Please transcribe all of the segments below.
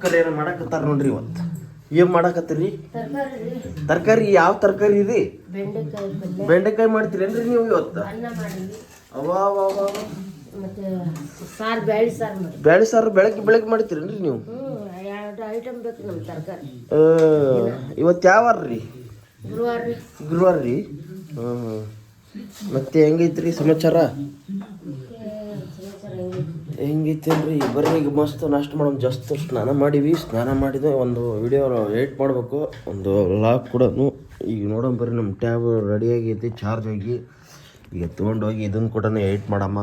ಅಕ್ಕರ್ ಏನೋ ಮಾಡಕತ್ತಾರ ನೋಡ್ರಿ ಇವತ್ತು? ಏನ್ ಮಾಡಕತ್ತೀರಿ? ತರಕಾರಿ ಯಾವ ತರಕಾರಿ ಇದೆ? ಬೆಂಡೆಕಾಯಿ ಮಾಡ್ತೀರೇನ್ರಿ ನೀವು ಇವತ್ತು. ಮತ್ತೆ ಸಾರು ಬೆಳಗ್ಗೆ ಬೆಳಗ್ಗೆ ಮಾಡ್ತೀರೇನ್ರಿ ನೀವು? ಇವತ್ತು ಯಾವ ರೀ? ಗುರುವಾರ ರೀ. ಗುರುವಾರ ರೀ? ಮತ್ತೆ ಹೆಂಗೈತ್ರಿ ಸಮಾಚಾರ? ಹೆಂಗೈತೇನ್ರಿ ಬರ್ರಿ ಈಗ ಮಸ್ತ್ ನಾಷ್ಟ ಮಾಡೋಣ ಜಸ್ಟ್ ಸ್ನಾನ ಮಾಡೀವಿ. ಸ್ನಾನ ಮಾಡಿದ ಒಂದು ವಿಡಿಯೋ ಏಟ್ ಮಾಡಬೇಕು. ಒಂದು ಲಾಕ್ ಕೂಡ ಈಗ ನೋಡೋಣ ಬರ್ರಿ ನಮ್ಮ ಟ್ಯಾಬ್ ರೆಡಿ ಆಗೈತಿ ಚಾರ್ಜ್ ಆಗಿ. ಈಗ ತೊಗೊಂಡೋಗಿ ಇದನ್ನು ಕೂಡ ಏಟ್ ಮಾಡಮ್ಮ.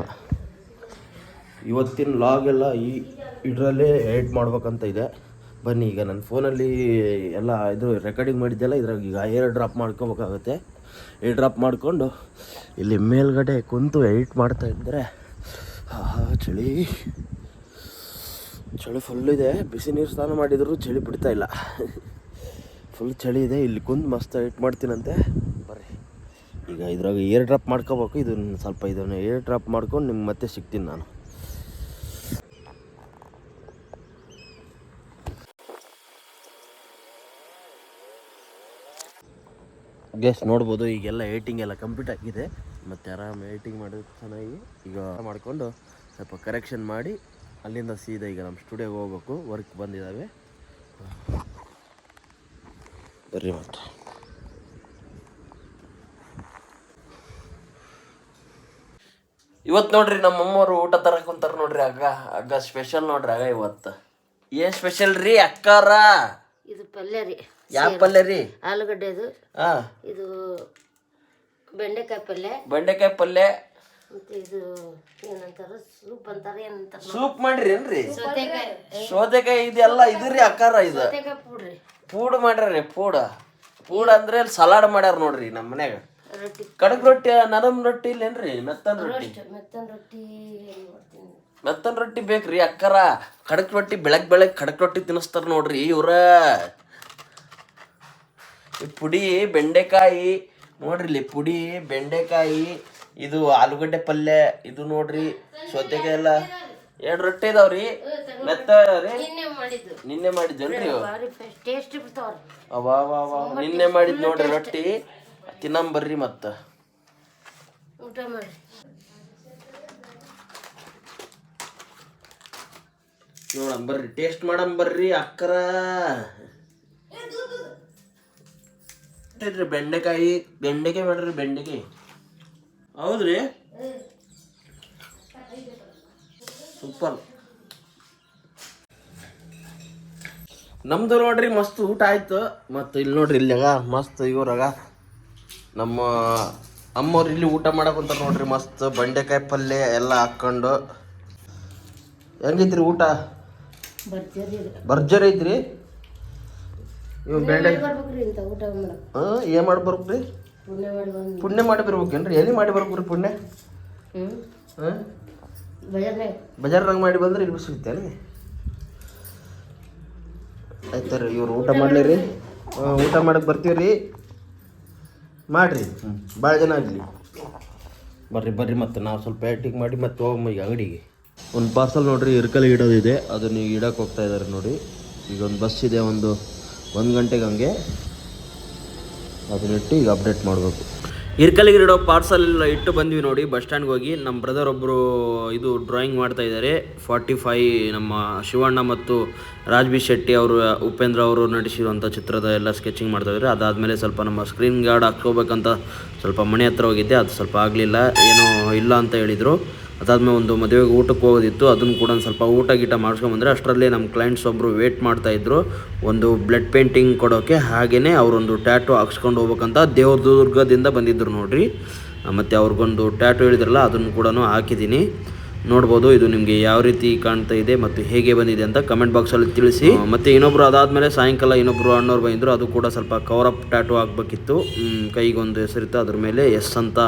ಇವತ್ತಿನ ಲಾಗ್ ಎಲ್ಲ ಈ ಇದರಲ್ಲೇ ಏಟ್ ಮಾಡ್ಬೇಕಂತ ಇದೆ. ಬನ್ನಿ, ಈಗ ನನ್ನ ಫೋನಲ್ಲಿ ಎಲ್ಲ ಇದು ರೆಕಾರ್ಡಿಂಗ್ ಮಾಡಿದ್ದೆಲ್ಲ, ಇದ್ರಾಗ ಈಗ ಏರ್ ಡ್ರಾಪ್ ಮಾಡ್ಕೋಬೇಕಾಗುತ್ತೆ. ಏರ್ ಡ್ರಾಪ್ ಮಾಡಿಕೊಂಡು ಇಲ್ಲಿ ಮೇಲ್ಗಡೆ ಕುಂತು ಎಡಿಟ್ ಮಾಡ್ತಾ ಇದ್ದರೆ ಚಳಿ. ಚಳಿ ಫುಲ್ ಇದೆ. ಬಿಸಿ ನೀರು ಸ್ನಾನ ಮಾಡಿದ್ರು ಚಳಿ ಬಿಡ್ತಾ ಇಲ್ಲ. ಫುಲ್ ಚಳಿ ಇದೆ. ಇಲ್ಲಿ ಕುಂದು ಮಸ್ತ್ ಏಟ್ ಮಾಡ್ತೀನಂತೆ. ಬರ್ರಿ. ಈಗ ಇದ್ರಾಗ ಏರ್ ಡ್ರಾಪ್ ಮಾಡ್ಕೋಬೇಕು. ಇದನ್ನ ಸ್ವಲ್ಪ ಇದನ್ನು ಏರ್ ಡ್ರಾಪ್ ಮಾಡ್ಕೊಂಡು ನಿಮ್ಗೆ ಮತ್ತೆ ಸಿಗ್ತೀನಿ ನಾನು. ಗೆಸ್ ನೋಡ್ಬೋದು, ಈಗೆಲ್ಲ ಏಟಿಂಗ್ ಎಲ್ಲ ಕಂಪ್ಲೀಟ್ ಆಗಿದೆ. ಮತ್ತು ಆರಾಮ್ ಏಟಿಂಗ್ ಮಾಡೋದು ಚೆನ್ನಾಗಿ ಈಗ ಮಾಡಿಕೊಂಡು ಸ್ವಲ್ಪ ಕರೆಕ್ಷನ್ ಮಾಡಿ ಅಲ್ಲಿಂದ ಸೀದಾ ಈಗ ನಮ್ಮ ಸ್ಟುಡಿಯೋಗೆ ಹೋಗ್ಬೇಕು ವರ್ಕ್ ಬಂದಿದ್ದಾವೆ ಬರ್ರಿ ಮತ್ತೆ. ಇವತ್ತು ನೋಡ್ರಿ ನಮ್ಮ ಅಮ್ಮವ್ರು ಊಟ ತರಕ್ ಕುಂತಾರ ನೋಡ್ರಿ ಅಗ್ಗ ಅಗ್ಗ ಸ್ಪೆಷಲ್ ನೋಡ್ರಿ ಅಗ ಇವತ್ತು. ಏನ್ ಸ್ಪೆಷಲ್ ರೀ ಅಕ್ಕಾರ? ಇದು ಪಲ್ಯ ರೀ. ಯಾವ ಪಲ್ಯ ರೀ? ಆಲೂಗಡ್ಡೆದು. ಹಾ. ಇದು ಬೆಂಡೆಕಾಯಿ ಪಲ್ಯ. ಬೆಂಡೆಕಾಯಿ ಪಲ್ಯ ಮತ್ತೆ ಇದು ಏನಂತಾರ ಸೂಪ್ ಅಂತಾರ ಏನಂತಾರ ಸೂಪ್ ಮಾಡ್ರಿ ಏನ್ರಿ ಸೌತೆಕಾಯಿ. ಸೌತೆಕಾಯಿ ಇದೆಲ್ಲ ಇದ್ರಿ ಅಕ್ಕಾರ ಇದು. ಸೌತೆಕಾಯಿ ಪುಡ್ರಿ ಪೂಡ್ ಮಾಡ್ರಿ ಪೂಡ. ಪೂಡ್ ಅಂದ್ರೆ ಸಲಾಡ್ ಮಾಡ್ಯಾರ ನೋಡ್ರಿ ನಮ್ಮ ಮನ್ಯಾಗ. ರೊಟ್ಟಿ. ಕಡಕ್ ರೊಟ್ಟಿ ನರಮ್ ರೊಟ್ಟಿ ಇಲ್ಲೇನ್ರಿ ಮೆತ್ತನ್ ರೊಟ್ಟಿ. ಮೆತ್ತನ್ ರೊಟ್ಟಿ ಮೆತ್ತನ್ ರೊಟ್ಟಿ ಬೇಕ್ರಿ ಅಕ್ಕಾರ. ಕಡಕ್ ರೊಟ್ಟಿ ಬೆಳಗ್ ಬೆಳಗ್ ಕಡಕ್ ರೊಟ್ಟಿ ತಿನ್ನಿಸ್ತಾರ ನೋಡ್ರಿ ಇವ್ರ. ಈ ಪುಡಿ ಬೆಂಡೆಕಾಯಿ ನೋಡ್ರಿ ಇಲ್ಲಿ ಪುಡಿ ಬೆಂಡೆಕಾಯಿ ಇದು ಆಲೂಗಡ್ಡೆ ಪಲ್ಯ, ಇದು ನೋಡ್ರಿ ಸೌತೆಕಾಯಿ ಎಲ್ಲ ಎರಡು ರೊಟ್ಟಿ ಇದಾವ್ರಿ. ಮೆತ್ತ ರೀ. ನಿನ್ನೆ ಮಾಡಿದ್ರಿ ಅವಾ ವಾ. ನಿನ್ನೆ ಮಾಡಿದ್ ನೋಡ್ರಿ ರೊಟ್ಟಿ. ತಿನ್ನಂ ಬರ್ರಿ ಮತ್ತ. ಮಾಡಿ ನೋಡಂ ಬರ್ರಿ ಟೇಸ್ಟ್ ಮಾಡಂ ಬರ್ರಿ ಅಕ್ಕರ. ಬೆಂಡೆಕಾಯಿ ಬೆಂಡೆಕಾಯಿ ಮಾಡ್ರಿ ಬೆಂಡೆಕಾಯಿ. ಹೌದ್ರಿ? ಸೂಪರ್ ನಮ್ದು ನೋಡ್ರಿ ಮಸ್ತ್ ಊಟ ಆಯ್ತು. ಮತ್ತು ಇಲ್ಲಿ ನೋಡ್ರಿ ಇಲ್ಲಾಗ ಮಸ್ತ್ ಇವ್ರಾಗ ನಮ್ಮ ಅಮ್ಮವ್ರು ಇಲ್ಲಿ ಊಟ ಮಾಡಕ್ ಅಂತಾರೆ ನೋಡ್ರಿ ಮಸ್ತ್ ಬಂಡೆಕಾಯಿ ಪಲ್ಯ ಎಲ್ಲ ಹಾಕ್ಕೊಂಡು. ಹೆಂಗೈತ್ರಿ ಊಟ? ಭರ್ಜರಿ ಐತ್ರಿ? ಇವ್ ಬೆಂಡೆ ಏನು ಮಾಡಿ ಬರ್ಬೇಕ್ರಿ ಪುಣ್ಯ ಮಾಡಿ ಬಂದು ಪುಣ್ಯ ಮಾಡಿ ಬರ್ಬೇಕೇನ್ರಿ? ಎಲ್ಲಿ ಮಾಡಿ ಬರ್ಬೇಕ್ರಿ ಪುಣ್ಯ? ಹ್ಞೂ ಹಾಂ? ಬಜಾರ್ನಾಗ. ಬಜಾರ್ನಾಗ ಮಾಡಿ ಬಂದ್ರೆ ಇಲ್ಲಿ ಸಿಗ್ತೇನೆ ಆಯ್ತು ರೀ ಇವ್ರು ಊಟ ಮಾಡಲಿ ರೀ ಊಟ ಮಾಡಕ್ಕೆ ಬರ್ತೀವಿ ರೀ ಮಾಡಿರಿ. ಹ್ಞೂ ಭಾಳ ಜನ ಆಗಲಿ. ಬರ್ರಿ ಬರ್ರಿ ಮತ್ತು ನಾವು ಸ್ವಲ್ಪ ಪ್ಯಾಟಿಂಗ್ ಮಾಡಿ ಮತ್ತೆ ಹೋಗಮ್ಮ ಈಗ ಅಂಗಡಿಗೆ. ಒಂದು ಪಾರ್ಸಲ್ ನೋಡ್ರಿ ಇರ್ಕಲ್ಲಿ ಇಡೋದಿದೆ ಅದನ್ನ ಈಗ ಇಡಕ್ಕೆ ಹೋಗ್ತಾ ಇದ್ದಾರೆ ನೋಡಿ. ಈಗ ಒಂದು ಬಸ್ ಇದೆ ಒಂದು ಒಂದು ಗಂಟೆಗೆ ಹಂಗೆ. ಅದನ್ನಿಟ್ಟು ಈಗ ಅಪ್ಡೇಟ್ ಮಾಡಬೇಕು. ಇರ್ಕಲಿಗೆ ಇಡೋ ಪಾರ್ಸಲ್ ಇಟ್ಟು ಬಂದ್ವಿ ನೋಡಿ ಬಸ್ ಸ್ಟ್ಯಾಂಡ್ಗೆ ಹೋಗಿ. ನಮ್ಮ ಬ್ರದರ್ ಒಬ್ಬರು ಇದು ಡ್ರಾಯಿಂಗ್ ಮಾಡ್ತಾ ಇದ್ದಾರೆ ಫಾರ್ಟಿ ಫೈ ನಮ್ಮ ಶಿವಣ್ಣ ಮತ್ತು ರಾಜ್ಬಿ ಶೆಟ್ಟಿ ಅವರು, ಉಪೇಂದ್ರ ಅವರು ನಟಿಸಿರುವಂಥ ಚಿತ್ರದ ಎಲ್ಲ ಸ್ಕೆಚಿಂಗ್ ಮಾಡ್ತಾ ಇದ್ದಾರೆ ಅದಾದಮೇಲೆ ಸ್ವಲ್ಪ ನಮ್ಮ ಸ್ಕ್ರೀನ್ ಗಾರ್ಡ್ ಹಾಕ್ಕೋಬೇಕಂತ ಸ್ವಲ್ಪ ಮನೆ ಹತ್ರ ಹೋಗಿದ್ದೆ. ಅದು ಸ್ವಲ್ಪ ಆಗಲಿಲ್ಲ. ಏನೂ ಇಲ್ಲ ಅಂತ ಹೇಳಿದರು. ಅದಾದ್ಮೇಲೆ ಒಂದು ಮದುವೆಗೆ ಊಟಕ್ಕೆ ಹೋಗೋದಿತ್ತು, ಅದನ್ನು ಕೂಡ ಒಂದು ಸ್ವಲ್ಪ ಊಟ ಗೀಟ ಮಾಡಿಸ್ಕೊಂಬಂದ್ರೆ ಅಷ್ಟರಲ್ಲಿ ನಮ್ಮ ಕ್ಲೈಂಟ್ಸ್ ಒಬ್ಬರು ವೇಟ್ ಮಾಡ್ತಾಯಿದ್ರು ಒಂದು ಬ್ಲಡ್ ಪೇಂಟಿಂಗ್ ಕೊಡೋಕ್ಕೆ ಹಾಗೆಯೇ ಅವರೊಂದು ಟ್ಯಾಟು ಹಾಕ್ಸ್ಕೊಂಡು ಹೋಗ್ಬೇಕಂತ ದೇವದುರ್ಗದಿಂದ ಬಂದಿದ್ದರು ನೋಡಿರಿ. ಮತ್ತು ಅವ್ರಿಗೊಂದು ಟ್ಯಾಟು ಹೇಳಿದ್ರಲ್ಲ, ಅದನ್ನು ಕೂಡ ಹಾಕಿದ್ದೀನಿ. ನೋಡ್ಬೋದು. ಇದು ನಿಮಗೆ ಯಾವ ರೀತಿ ಕಾಣ್ತಾ ಇದೆ ಮತ್ತು ಹೇಗೆ ಬಂದಿದೆ ಅಂತ ಕಮೆಂಟ್ ಬಾಕ್ಸಲ್ಲಿ ತಿಳಿಸಿ. ಮತ್ತು ಇನ್ನೊಬ್ರು ಅದಾದಮೇಲೆ ಸಾಯಂಕಾಲ ಇನ್ನೊಬ್ರು ಅಣ್ಣವ್ರು ಬಂದಿದ್ರು ಅದು ಕೂಡ ಸ್ವಲ್ಪ ಕವರ್ ಅಪ್ ಟ್ಯಾಟು ಆಗಬೇಕಿತ್ತು. ಕೈಗೊಂದು ಹೆಸರಿತ್ತು ಅದ್ರ ಮೇಲೆ ಎಸ್ ಅಂತ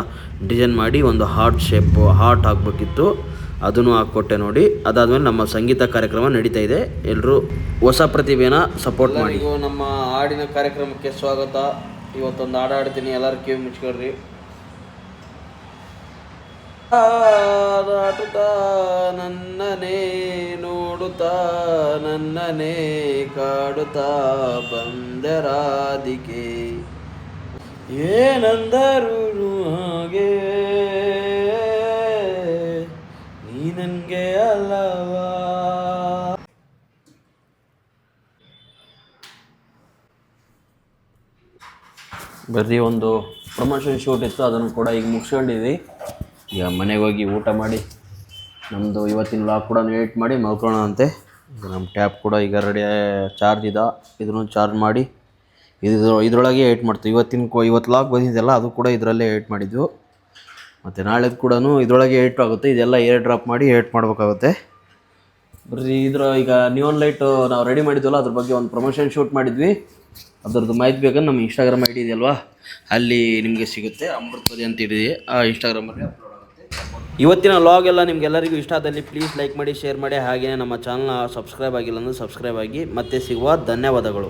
ಡಿಸೈನ್ ಮಾಡಿ ಒಂದು ಹಾರ್ಟ್ ಶೇಪ್ ಹಾರ್ಟ್ ಹಾಕಬೇಕಿತ್ತು ಅದನ್ನು ಹಾಕ್ಕೊಟ್ಟೆ ನೋಡಿ. ಅದಾದಮೇಲೆ ನಮ್ಮ ಸಂಗೀತ ಕಾರ್ಯಕ್ರಮ ನಡೀತಾ ಇದೆ. ಎಲ್ಲರೂ ಹೊಸ ಪ್ರತಿಭೆನ ಸಪೋರ್ಟ್ ಮಾಡಿ. ನಮ್ಮ ಹಾಡಿನ ಕಾರ್ಯಕ್ರಮಕ್ಕೆ ಸ್ವಾಗತ. ಇವತ್ತೊಂದು ಹಾಡು ಹಾಡ್ತೀನಿ. ಎಲ್ಲರೂ ಕಿವಿ ಮುಚ್ಕೊಳ್ರಿ. ನಾಟುತ್ತಾ ನನ್ನನೇ ನೋಡುತ್ತಾ ನನ್ನನೇ ಕಾಡುತ್ತಾ ಬಂದರಾದಿಕೆ ಏನಂದರು ಹಾಗೆ, ನೀ ನನಗೆ ಅಲ್ಲವಾ? ಬರೀ ಒಂದು ಪ್ರಮೋಷನ್ ಶೂಟ್ ಇತ್ತು, ಅದನ್ನು ಕೂಡ ಈಗ ಮುಗಿಸ್ಕೊಂಡಿದ್ವಿ. ಈಗ ಮನೆಗೆ ಹೋಗಿ ಊಟ ಮಾಡಿ ನಮ್ಮದು ಇವತ್ತಿನ ಲಾಕ್ ಕೂಡ ಎಡಿಟ್ ಮಾಡಿ ಮಲ್ಕೊಳ್ಳೋಣ ಅಂತೆ. ನಮ್ಮ ಟ್ಯಾಪ್ ಕೂಡ ಈಗ ರೆಡಿ ಚಾರ್ಜ್ ಇದೆ. ಇದನ್ನು ಚಾರ್ಜ್ ಮಾಡಿ, ಇದು ಇದರೊಳಗೆ ಎಡಿಟ್ ಮಾಡ್ತೀವಿ. ಇವತ್ತಿನ ಇವತ್ತು ಲಾಕ್ ಬಂದಿದ್ದೆಲ್ಲ ಅದು ಕೂಡ ಇದರಲ್ಲೇ ಎಡಿಟ್ ಮಾಡಿದ್ವು. ಮತ್ತು ನಾಳೆದು ಕೂಡ ಇದರೊಳಗೆ ಎಡಿಟ್ ಆಗುತ್ತೆ. ಇದೆಲ್ಲ ಏರ್ ಡ್ರಾಪ್ ಮಾಡಿ ಎಡಿಟ್ ಮಾಡಬೇಕಾಗುತ್ತೆ. ಬರ್ರಿ, ಇದ್ರ, ಈಗ ನ್ಯೂನ್ ಲೈಟ್ ನಾವು ರೆಡಿ ಮಾಡಿದ್ವಲ್ಲ, ಅದ್ರ ಬಗ್ಗೆ ಒಂದು ಪ್ರಮೋಷನ್ ಶೂಟ್ ಮಾಡಿದ್ವಿ. ಅದರದ್ದು ಮಾಹಿತಿ ಬೇಕಂದ್ರೆ ನಮ್ಮ ಇನ್ಸ್ಟಾಗ್ರಾಮ್ ಐ ಡಿ ಇದೆಯಲ್ವಾ? ಅಲ್ಲಿ ನಿಮಗೆ ಸಿಗುತ್ತೆ. ಅಮೃತಪದಿ ಅಂತ ಇದೆ. ಆ ಇನ್ಸ್ಟಾಗ್ರಾಮಲ್ಲಿ ಅಪ್ಲೋಡ್ ಇವತ್ತಿನ ಲಾಗ್ ಎಲ್ಲ ನಿಮಗೆಲ್ಲರಿಗೂ ಇಷ್ಟ ಆದಲ್ಲಿ ಪ್ಲೀಸ್ ಲೈಕ್ ಮಾಡಿ ಶೇರ್ ಮಾಡಿ ಹಾಗೆಯೇ ನಮ್ಮ ಚಾನಲ್ನ ಸಬ್ಸ್ಕ್ರೈಬ್ ಆಗಿಲ್ಲ ಅಂದರೆ ಸಬ್ಸ್ಕ್ರೈಬ್ ಆಗಿ. ಮತ್ತೆ ಸಿಗುವ ಧನ್ಯವಾದಗಳು.